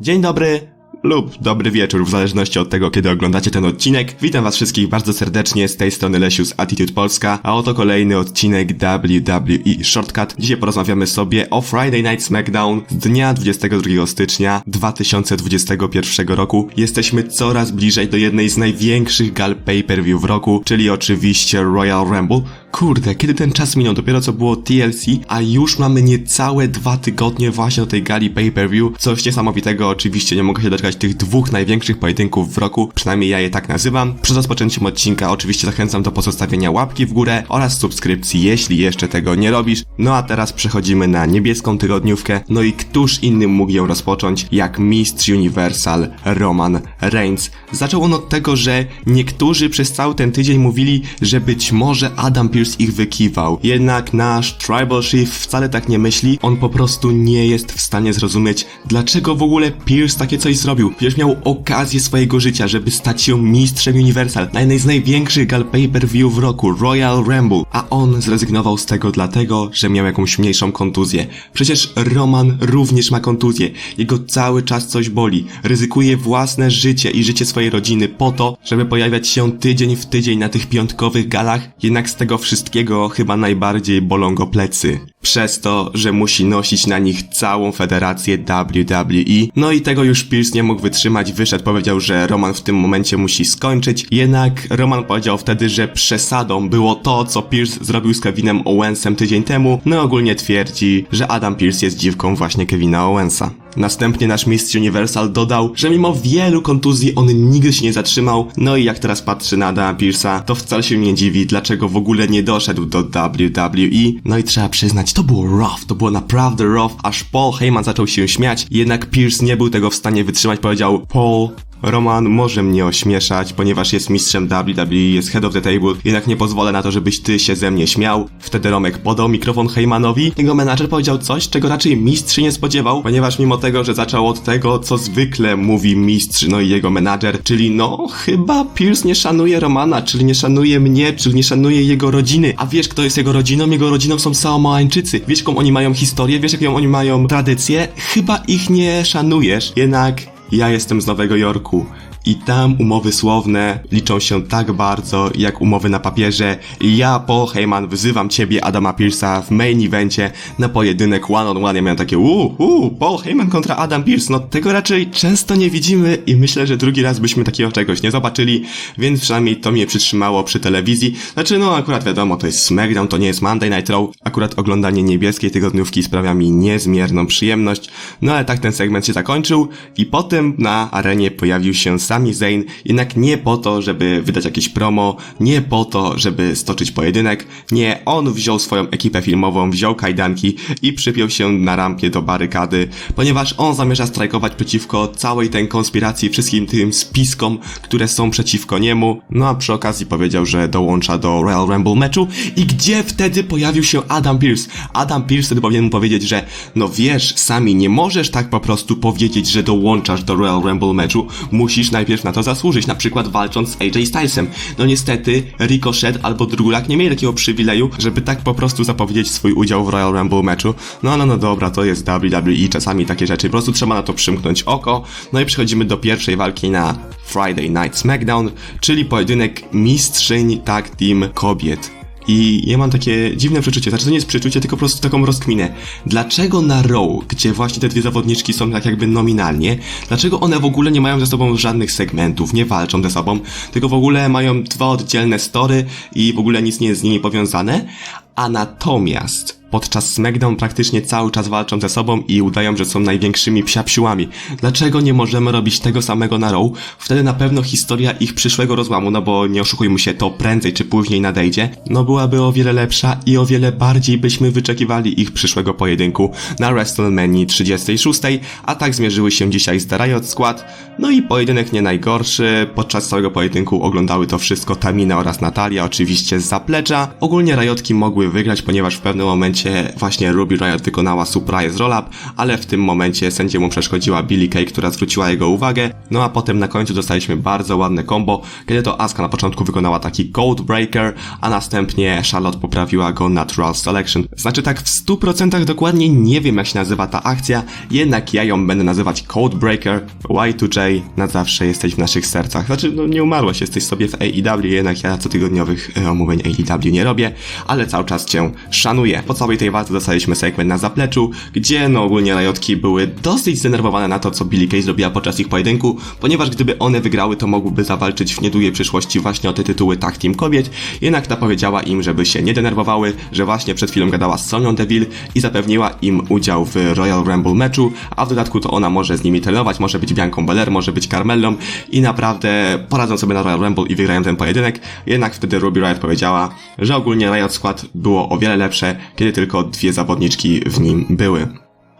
Dzień dobry lub dobry wieczór, w zależności od tego, kiedy oglądacie ten odcinek. Witam was wszystkich bardzo serdecznie, z tej strony Lesiu z Attitude Polska, a oto kolejny odcinek WWE Shortcut. Dzisiaj porozmawiamy sobie o Friday Night SmackDown z dnia 22 stycznia 2021 roku. Jesteśmy coraz bliżej do jednej z największych gal pay-per-view w roku, czyli oczywiście Royal Rumble. Kurde, kiedy ten czas minął, dopiero co było TLC, a już mamy niecałe dwa tygodnie właśnie do tej gali pay-per-view. Coś niesamowitego, oczywiście nie mogę się doczekać tych dwóch największych pojedynków w roku, przynajmniej ja je tak nazywam. Przed rozpoczęciem odcinka oczywiście zachęcam do pozostawienia łapki w górę oraz subskrypcji, jeśli jeszcze tego nie robisz. No a teraz przechodzimy na niebieską tygodniówkę, no i któż inny mógł ją rozpocząć, jak mistrz Universal Roman Reigns. Zaczął on od tego, że niektórzy przez cały ten tydzień mówili, że być może Adam Pierce ich wykiwał. Jednak nasz Tribal Chief wcale tak nie myśli, on po prostu nie jest w stanie zrozumieć, dlaczego w ogóle Pierce takie coś zrobił. Przecież miał okazję swojego życia, żeby stać się mistrzem Universal na jednej z największych gal pay-per-view w roku, Royal Rumble, a on zrezygnował z tego dlatego, że miał jakąś mniejszą kontuzję. Przecież Roman również ma kontuzję. Jego cały czas coś boli. Ryzykuje własne życie i życie swojej rodziny po to, żeby pojawiać się tydzień w tydzień na tych piątkowych galach, jednak z tego wszystkiego chyba najbardziej bolą go plecy. Przez to, że musi nosić na nich całą federację WWE. No i tego już Pierce nie mógł wytrzymać, wyszedł, powiedział, że Roman w tym momencie musi skończyć. Jednak Roman powiedział wtedy, że przesadą było to, co Pierce zrobił z Kevinem Owensem tydzień temu. No i ogólnie twierdzi, że Adam Pierce jest dziwką właśnie Kevina Owensa. Następnie nasz mistrz Universal dodał, że mimo wielu kontuzji on nigdy się nie zatrzymał, no i jak teraz patrzy na Adama Pierce'a, to wcale się nie dziwi, dlaczego w ogóle nie doszedł do WWE. No i trzeba przyznać, to było rough, to było naprawdę rough, aż Paul Heyman zaczął się śmiać, jednak Pierce nie był tego w stanie wytrzymać, powiedział Paul, Roman może mnie ośmieszać, ponieważ jest mistrzem WWE, jest head of the table, jednak nie pozwolę na to, żebyś ty się ze mnie śmiał. Wtedy Romek podał mikrofon Heymanowi. Jego menadżer powiedział coś, czego raczej mistrz się nie spodziewał, ponieważ mimo tego, że zaczął od tego, co zwykle mówi mistrz, no i jego menadżer, czyli no, chyba Pierce nie szanuje Romana, czyli nie szanuje mnie, czyli nie szanuje jego rodziny. A wiesz, kto jest jego rodziną? Jego rodziną są Samoańczycy. Wiesz, jaką oni mają historię? Wiesz, jaką oni mają tradycję? Chyba ich nie szanujesz. Jednak ja jestem z Nowego Jorku i tam umowy słowne liczą się tak bardzo jak umowy na papierze. Ja, Paul Heyman, wyzywam ciebie, Adama Pierce'a w main evencie na pojedynek one on one. Ja miałem takie uuu, uu, Paul Heyman kontra Adam Pierce. No tego raczej często nie widzimy i myślę, że drugi raz byśmy takiego czegoś nie zobaczyli, więc przynajmniej to mnie przytrzymało przy telewizji. Znaczy, no akurat wiadomo, to jest SmackDown, to nie jest Monday Night Raw. Akurat oglądanie niebieskiej tygodniówki sprawia mi niezmierną przyjemność. No ale tak ten segment się zakończył i potem na arenie pojawił się Sami Zayn, jednak nie po to, żeby wydać jakieś promo, nie po to, żeby stoczyć pojedynek, nie, on wziął swoją ekipę filmową, wziął kajdanki i przypiął się na rampie do barykady, ponieważ on zamierza strajkować przeciwko całej tej konspiracji, wszystkim tym spiskom, które są przeciwko niemu, no a przy okazji powiedział, że dołącza do Royal Rumble meczu. I gdzie wtedy pojawił się Adam Pierce? Adam Pierce wtedy powinien mu powiedzieć, że no wiesz, sami nie możesz tak po prostu powiedzieć, że dołączasz do Royal Rumble meczu, musisz najpierw na to zasłużyć, na przykład walcząc z AJ Stylesem. No niestety Ricochet albo Drgulak nie mieli takiego przywileju, żeby tak po prostu zapowiedzieć swój udział w Royal Rumble meczu. No no no dobra, to jest WWE, czasami takie rzeczy, po prostu trzeba na to przymknąć oko. No i przechodzimy do pierwszej walki na Friday Night SmackDown, czyli pojedynek mistrzyń tag team kobiet. I ja mam takie dziwne przeczucie, znaczy to nie jest przeczucie, tylko po prostu taką rozkminę. Dlaczego na Raw, gdzie właśnie te dwie zawodniczki są tak jakby nominalnie, dlaczego one w ogóle nie mają ze sobą żadnych segmentów, nie walczą ze sobą, tylko w ogóle mają dwa oddzielne story i w ogóle nic nie jest z nimi powiązane, a natomiast podczas SmackDown praktycznie cały czas walczą ze sobą i udają, że są największymi psiapsiłami. Dlaczego nie możemy robić tego samego na Raw? Wtedy na pewno historia ich przyszłego rozłamu, no bo nie oszukujmy się, to prędzej czy później nadejdzie, no byłaby o wiele lepsza i o wiele bardziej byśmy wyczekiwali ich przyszłego pojedynku na WrestleMania 36, a tak zmierzyły się dzisiaj z The Riot Squad, no i pojedynek nie najgorszy, podczas całego pojedynku oglądały to wszystko Tamina oraz Natalia, oczywiście z zaplecza. Ogólnie Riotki mogły wygrać, ponieważ w pewnym momencie momencie właśnie Ruby Riot wykonała surprise roll-up, ale w tym momencie sędziemu przeszkodziła Billy Kay, która zwróciła jego uwagę, no a potem na końcu dostaliśmy bardzo ładne combo, kiedy to Asuka na początku wykonała taki Code Breaker, a następnie Charlotte poprawiła go Natural Selection. Znaczy tak w 100% dokładnie nie wiem jak się nazywa ta akcja, jednak ja ją będę nazywać Code Breaker. Y2J na zawsze jesteś w naszych sercach. Znaczy no nie umarłeś, jesteś sobie w AEW, jednak ja cotygodniowych e, omówień AEW nie robię, ale cały czas cię szanuję. Po tej walce dostaliśmy segment na zapleczu, gdzie no ogólnie Riotki były dosyć zdenerwowane na to, co Billy Kay zrobiła podczas ich pojedynku, ponieważ gdyby one wygrały, to mogłyby zawalczyć w niedługiej przyszłości właśnie o te tytuły tag team kobiet, jednak ta powiedziała im, żeby się nie denerwowały, że właśnie przed chwilą gadała z Sonią Deville i zapewniła im udział w Royal Rumble meczu, a w dodatku to ona może z nimi trenować, może być Bianką Belair, może być Carmellą i naprawdę poradzą sobie na Royal Rumble i wygrają ten pojedynek, jednak wtedy Ruby Riot powiedziała, że ogólnie Riot Squad było o wiele lepsze, kiedy tylko dwie zawodniczki w nim były.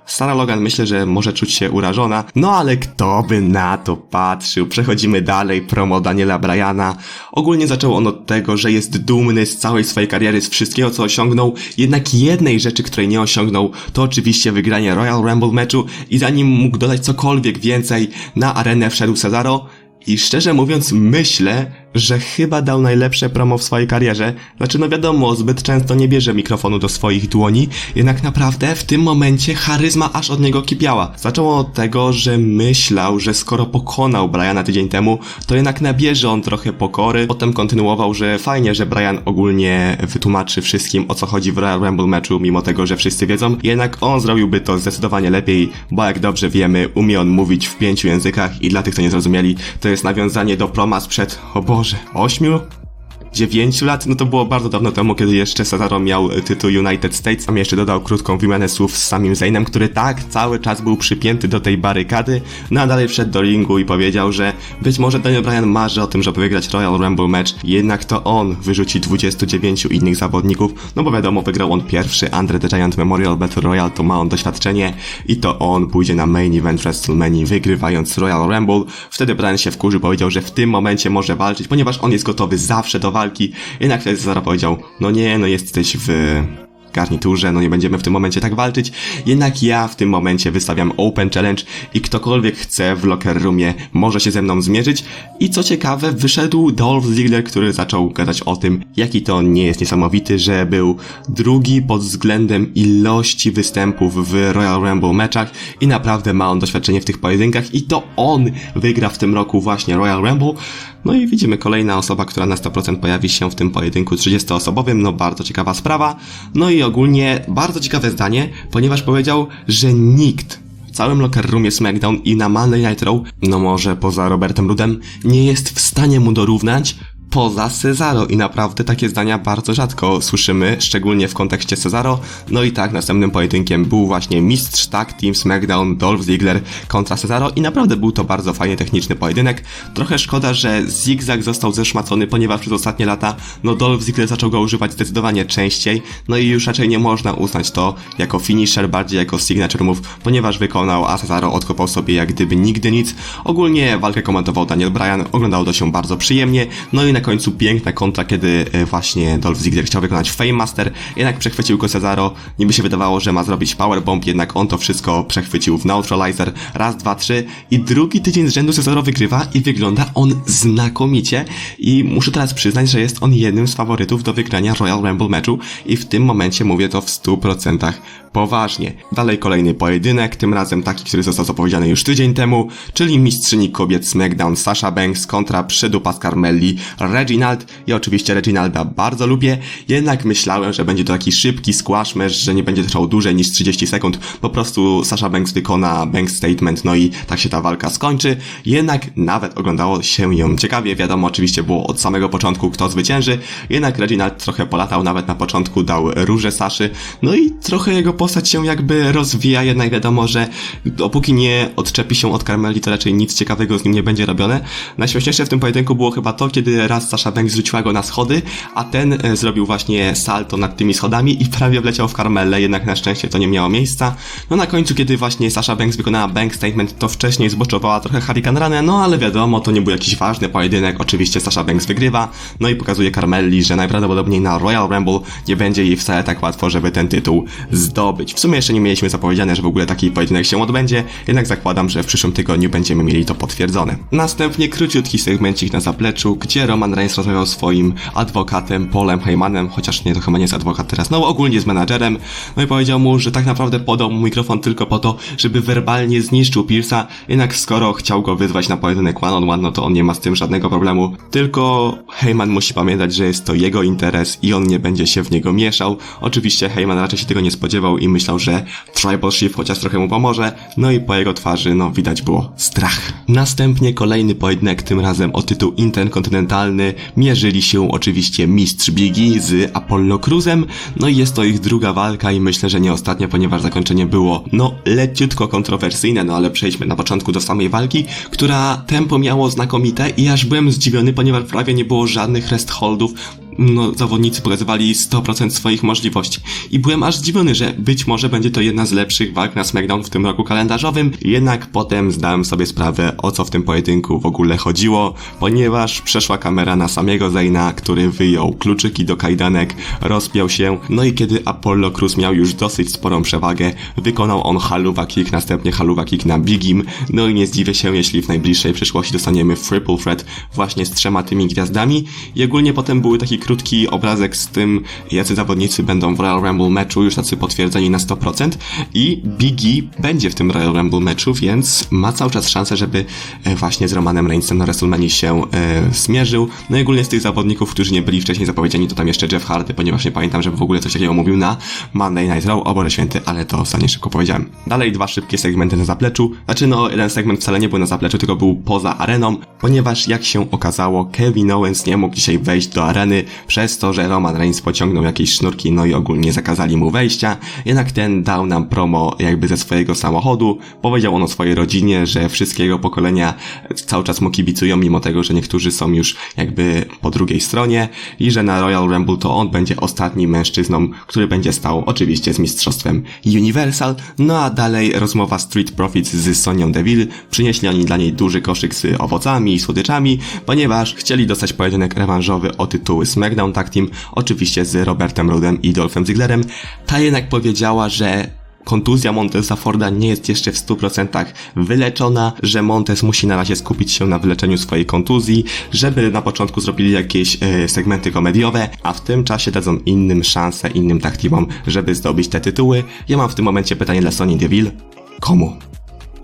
Sarah Logan myślę, że może czuć się urażona, no ale kto by na to patrzył? Przechodzimy dalej, promo Daniela Bryana. Ogólnie zaczął on od tego, że jest dumny z całej swojej kariery, z wszystkiego co osiągnął, jednak jednej rzeczy, której nie osiągnął, to oczywiście wygranie Royal Rumble meczu i zanim mógł dodać cokolwiek więcej, na arenę wszedł Cesaro i szczerze mówiąc myślę, że chyba dał najlepsze promo w swojej karierze. Znaczy, no wiadomo, zbyt często nie bierze mikrofonu do swoich dłoni, jednak naprawdę w tym momencie charyzma aż od niego kipiała. Zaczęło od tego, że myślał, że skoro pokonał Briana tydzień temu, to jednak nabierze on trochę pokory. Potem kontynuował, że fajnie, że Brian ogólnie wytłumaczy wszystkim o co chodzi w Royal Rumble meczu, mimo tego, że wszyscy wiedzą. Jednak on zrobiłby to zdecydowanie lepiej, bo jak dobrze wiemy, umie on mówić w pięciu językach i dla tych, co nie zrozumieli, to jest nawiązanie do proma sprzed, o Boże, ośmiu? 9 lat, no to było bardzo dawno temu, kiedy jeszcze Cesaro miał tytuł United States. Tam jeszcze dodał krótką wymianę słów z samim Zainem, który tak cały czas był przypięty do tej barykady, no a dalej wszedł do ringu i powiedział, że być może Daniel Bryan marzy o tym, żeby wygrać Royal Rumble match, jednak to on wyrzuci 29 innych zawodników, no bo wiadomo, wygrał on pierwszy Andre the Giant Memorial Battle Royale, to ma on doświadczenie i to on pójdzie na main event WrestleMania wygrywając Royal Rumble. Wtedy Bryan się wkurzył, powiedział, że w tym momencie może walczyć, ponieważ on jest gotowy zawsze do walki walki. Jednak wtedy powiedział, no nie, no jesteś w garniturze, no nie będziemy w tym momencie tak walczyć. Jednak ja w tym momencie wystawiam Open Challenge i ktokolwiek chce w locker roomie może się ze mną zmierzyć. I co ciekawe, wyszedł Dolph Ziggler, który zaczął gadać o tym, jaki to nie jest niesamowity, że był drugi pod względem ilości występów w Royal Rumble meczach i naprawdę ma on doświadczenie w tych pojedynkach i to on wygra w tym roku właśnie Royal Rumble. No i widzimy kolejna osoba, która na 100% pojawi się w tym pojedynku 30-osobowym, no bardzo ciekawa sprawa. No i ogólnie bardzo ciekawe zdanie, ponieważ powiedział, że nikt w całym locker roomie SmackDown i na Monday Night Raw, no może poza Robertem Rudem, nie jest w stanie mu dorównać poza Cesaro i naprawdę takie zdania bardzo rzadko słyszymy, szczególnie w kontekście Cesaro. No i tak, następnym pojedynkiem był właśnie mistrz tag Team SmackDown Dolph Ziggler kontra Cesaro i naprawdę był to bardzo fajnie techniczny pojedynek. Trochę szkoda, że Zigzag został zeszmacony, ponieważ przez ostatnie lata no Dolph Ziggler zaczął go używać zdecydowanie częściej, no i już raczej nie można uznać to jako finisher, bardziej jako signature move, ponieważ wykonał, a Cesaro odkopał sobie jak gdyby nigdy nic. Ogólnie walkę komentował Daniel Bryan, oglądało to się bardzo przyjemnie, no i na końcu piękna kontra, kiedy e, właśnie Dolph Ziggler chciał wykonać Fame Master, jednak przechwycił go Cesaro. Niby się wydawało, że ma zrobić Powerbomb, jednak on to wszystko przechwycił w Neutralizer. Raz, dwa, trzy i drugi tydzień z rzędu Cesaro wygrywa i wygląda on znakomicie i muszę teraz przyznać, że jest on jednym z faworytów do wygrania Royal Rumble meczu i w tym momencie mówię to w 100% poważnie. Dalej kolejny pojedynek, tym razem taki, który został zapowiedziany już tydzień temu, czyli mistrzyni kobiet SmackDown Sasha Banks kontra przydupa z Carmelli Reginald. Ja oczywiście Reginalda bardzo lubię, jednak myślałem, że będzie to taki szybki squash match, że nie będzie trwał dłużej niż 30 sekund. Po prostu Sasha Banks wykona Banks statement, no i tak się ta walka skończy. Jednak nawet oglądało się ją ciekawie, wiadomo oczywiście było od samego początku kto zwycięży, jednak Reginald trochę polatał, nawet na początku dał róże Saszy, no i trochę jego postać się jakby rozwija, jednak wiadomo, że dopóki nie odczepi się od Carmeli, to raczej nic ciekawego z nim nie będzie robione. Najśmieszniejsze w tym pojedynku było chyba to, kiedy raz Sasha Banks rzuciła go na schody, a ten e, zrobił właśnie salto nad tymi schodami i prawie wleciał w Carmelle, jednak na szczęście to nie miało miejsca. No na końcu, kiedy właśnie Sasha Banks wykonała bank statement, to wcześniej zboczowała trochę Hurricane Runę, no ale wiadomo, to nie był jakiś ważny pojedynek, oczywiście Sasha Banks wygrywa, no i pokazuje Carmelli, że najprawdopodobniej na Royal Rumble nie będzie jej wcale tak łatwo, żeby ten tytuł zdobyć. W sumie jeszcze nie mieliśmy zapowiedziane, że w ogóle taki pojedynek się odbędzie, jednak zakładam, że w przyszłym tygodniu będziemy mieli to potwierdzone. Następnie króciutki segmencik na zapleczu, gdzie Roman Reigns rozmawiał z swoim adwokatem Polem Heymanem, chociaż nie, to chyba nie jest adwokat teraz, no ogólnie z menadżerem, no i powiedział mu, że tak naprawdę podał mu mikrofon tylko po to, żeby werbalnie zniszczył Pierce'a, jednak skoro chciał go wyzwać na pojedynek one on one, no to on nie ma z tym żadnego problemu, tylko Heyman musi pamiętać, że jest to jego interes i on nie będzie się w niego mieszał. Oczywiście Heyman raczej się tego nie spodziewał i myślał, że Tribal Chief chociaż trochę mu pomoże, no i po jego twarzy, no widać było strach. Następnie kolejny pojedynek, tym razem o tytuł interkontynentalny, mierzyli się oczywiście mistrz Biggie z Apollo Cruzem, no i jest to ich druga walka i myślę, że nie ostatnia, ponieważ zakończenie było, no, leciutko kontrowersyjne, no ale przejdźmy na początku do samej walki, która tempo miało znakomite i aż byłem zdziwiony, ponieważ prawie nie było żadnych rest holdów, no, zawodnicy pokazywali 100% swoich możliwości. I byłem aż zdziwiony, że być może będzie to jedna z lepszych walk na SmackDown w tym roku kalendarzowym, jednak potem zdałem sobie sprawę, o co w tym pojedynku w ogóle chodziło, ponieważ przeszła kamera na samego Zayna, który wyjął kluczyki do kajdanek, rozpiął się, no i kiedy Apollo Cruz miał już dosyć sporą przewagę, wykonał on haluwa kick, następnie haluwa kick na Bigim, no i nie zdziwię się, jeśli w najbliższej przyszłości dostaniemy triple threat właśnie z trzema tymi gwiazdami. I ogólnie potem były taki krótki obrazek z tym, jacy zawodnicy będą w Royal Rumble meczu, już tacy potwierdzeni na 100% i Biggie będzie w tym Royal Rumble meczu, więc ma cały czas szansę, żeby e, właśnie z Romanem Reignsem na WrestleMania się e, zmierzył. No i ogólnie z tych zawodników, którzy nie byli wcześniej zapowiedziani, to tam jeszcze Jeff Hardy, ponieważ nie pamiętam, żeby w ogóle coś takiego mówił na Monday Night Raw, o Boże Święty, ale to ostatnio szybko powiedziałem. Dalej dwa szybkie segmenty na zapleczu, znaczy no, jeden segment wcale nie był na zapleczu, tylko był poza areną, ponieważ jak się okazało, Kevin Owens nie mógł dzisiaj wejść do areny, przez to, że Roman Reigns pociągnął jakieś sznurki, no i ogólnie zakazali mu wejścia, jednak ten dał nam promo jakby ze swojego samochodu, powiedział on o swojej rodzinie, że wszystkiego pokolenia cały czas mu kibicują, mimo tego, że niektórzy są już jakby po drugiej stronie i że na Royal Rumble to on będzie ostatnim mężczyzną, który będzie stał oczywiście z mistrzostwem Universal, no a dalej rozmowa Street Profits z Sonią Deville, przynieśli oni dla niej duży koszyk z owocami i słodyczami, ponieważ chcieli dostać pojedynek rewanżowy o tytuły SmackDown Tag Team, oczywiście z Robertem Rudem i Dolphem Zigglerem. Ta jednak powiedziała, że kontuzja Montesa Forda nie jest jeszcze w 100% wyleczona, że Montes musi na razie skupić się na wyleczeniu swojej kontuzji, żeby na początku zrobili jakieś e, segmenty komediowe, a w tym czasie dadzą innym szansę, innym tag teamom, żeby zdobyć te tytuły. Ja mam w tym momencie pytanie dla Sony Deville. Komu?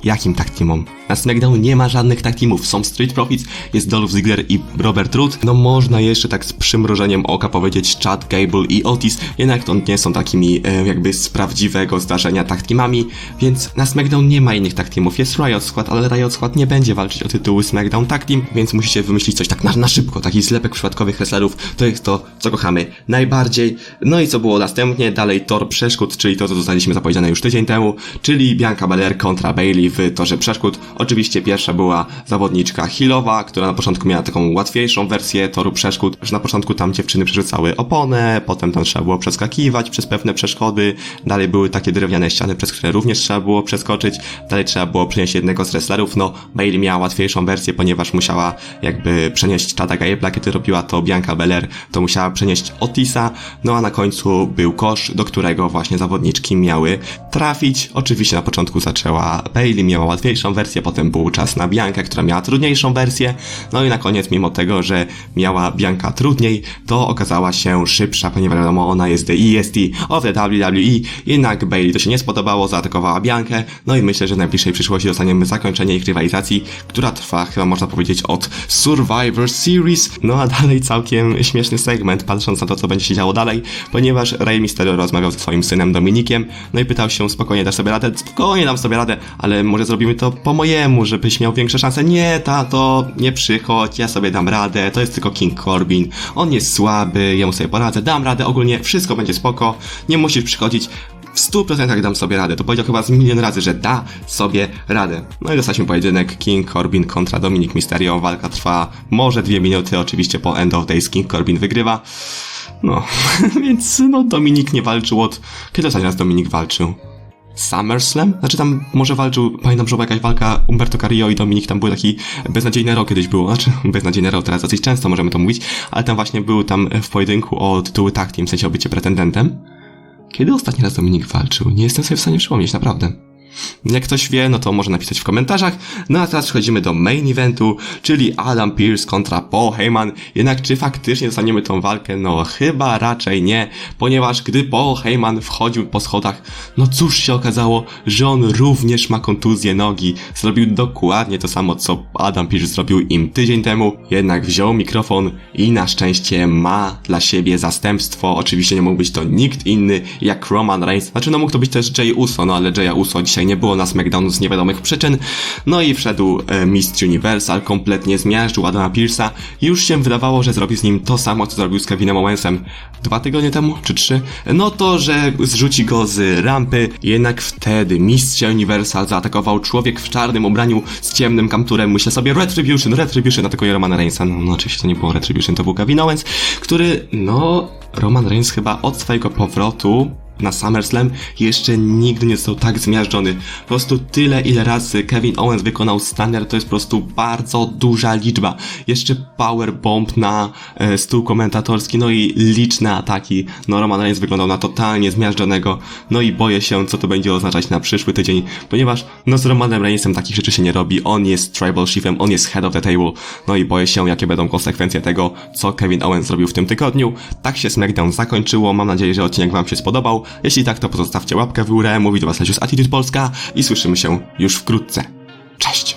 Jakim tag teamom? Na SmackDown nie ma żadnych tag teamów. Są Street Profits, jest Dolph Ziggler i Robert Root. No można jeszcze tak z przymrożeniem oka powiedzieć Chad Gable i Otis, jednak to nie są takimi e, jakby z prawdziwego zdarzenia tag teamami, więc na SmackDown nie ma innych tag teamów. Jest Riot Squad, ale Riot Squad nie będzie walczyć o tytuły SmackDown Tag Team, więc musicie wymyślić coś tak na, na szybko, taki zlepek przypadkowych wrestlerów. To jest to, co kochamy najbardziej. No i co było następnie? Dalej tor przeszkód, czyli to, co zostaliśmy zapowiedziane już tydzień temu, czyli Bianca Belair kontra Bailey w torze przeszkód. Oczywiście pierwsza była zawodniczka Hillowa, która na początku miała taką łatwiejszą wersję toru przeszkód, że na początku tam dziewczyny przerzucały oponę, potem tam trzeba było przeskakiwać przez pewne przeszkody, dalej były takie drewniane ściany, przez które również trzeba było przeskoczyć, dalej trzeba było przenieść jednego z wrestlerów, no Bailey miała łatwiejszą wersję, ponieważ musiała jakby przenieść Chada Gable'a, kiedy robiła to Bianca Belair, to musiała przenieść Otisa, no a na końcu był kosz, do którego właśnie zawodniczki miały trafić. Oczywiście na początku zaczęła Bailey, miała łatwiejszą wersję, potem był czas na Biankę, która miała trudniejszą wersję, no i na koniec, mimo tego, że miała Bianka trudniej, to okazała się szybsza, ponieważ wiadomo, ona jest the EST of the WWE, jednak Bailey to się nie spodobało, zaatakowała Biankę, no i myślę, że w najbliższej przyszłości dostaniemy zakończenie ich rywalizacji, która trwa chyba można powiedzieć od Survivor Series, no a dalej całkiem śmieszny segment, patrząc na to, co będzie się działo dalej, ponieważ Rey Mysterio rozmawiał ze swoim synem Dominikiem, no i pytał się, spokojnie dasz sobie radę, spokojnie dam sobie radę, ale może zrobimy to po mojemu, żebyś miał większe szanse. Nie, tato, nie przychodź, ja sobie dam radę, to jest tylko King Corbin, on jest słaby, ja mu sobie poradzę, dam radę, ogólnie wszystko będzie spoko, nie musisz przychodzić. w 100% dam sobie radę. To powiedział chyba z milion razy, że da sobie radę. No i dostaliśmy pojedynek King Corbin kontra Dominik Mysterio. Walka trwa może dwie minuty, oczywiście po End of Days King Corbin wygrywa. No, więc no Dominik nie walczył od... Kiedy ostatni raz Dominik walczył? SummerSlam? Znaczy tam może walczył, pamiętam, że była jakaś walka Umberto Carrillo i Dominik, tam był taki beznadziejny rok kiedyś było, znaczy beznadziejny rok, teraz dosyć często możemy to mówić, ale tam właśnie był tam w pojedynku o tytuły tag w sensie o bycie pretendentem. Kiedy ostatni raz Dominik walczył? Nie jestem sobie w stanie przypomnieć, naprawdę. Jak ktoś wie, no to może napisać w komentarzach. No a teraz przechodzimy do main eventu, czyli Adam Pearce kontra Paul Heyman. Jednak czy faktycznie dostaniemy tą walkę? No chyba raczej nie, ponieważ gdy Paul Heyman wchodził po schodach, no cóż się okazało, że on również ma kontuzję nogi. Zrobił dokładnie to samo, co Adam Pearce zrobił im tydzień temu. Jednak wziął mikrofon i na szczęście ma dla siebie zastępstwo. Oczywiście nie mógł być to nikt inny jak Roman Reigns. Znaczy no mógł to być też Jay Uso, no ale Jaya Uso dzisiaj nie było na SmackDownu z niewiadomych przyczyn. No i wszedł e, Mistrz Universal, kompletnie zmiażdżył Adama Pearce'a. Już się wydawało, że zrobi z nim to samo, co zrobił z Kevinem Owensem dwa tygodnie temu, czy trzy. No to, że zrzuci go z rampy. Jednak wtedy Mistrz Universal zaatakował człowiek w czarnym ubraniu z ciemnym kapturem. Myślę sobie Retribution, Retribution, atakuje Romana Reignsa. No, no oczywiście to nie było Retribution, to był Kevin Owens, który, no, Roman Reigns chyba od swojego powrotu na SummerSlam jeszcze nigdy nie został tak zmiażdżony. Po prostu tyle, ile razy Kevin Owens wykonał stunner, to jest po prostu bardzo duża liczba. Jeszcze powerbomb na e, stół komentatorski, no i liczne ataki. No Roman Reigns wyglądał na totalnie zmiażdżonego, no i boję się, co to będzie oznaczać na przyszły tydzień, ponieważ no z Romanem Reignsem takich rzeczy się nie robi. On jest tribal chiefem, on jest head of the table, no i boję się, jakie będą konsekwencje tego, co Kevin Owens zrobił w tym tygodniu. Tak się SmackDown zakończyło, mam nadzieję, że odcinek wam się spodobał. Jeśli tak, to pozostawcie łapkę w górę. Mówi do Was Lecius Attitude Polska i słyszymy się już wkrótce. Cześć!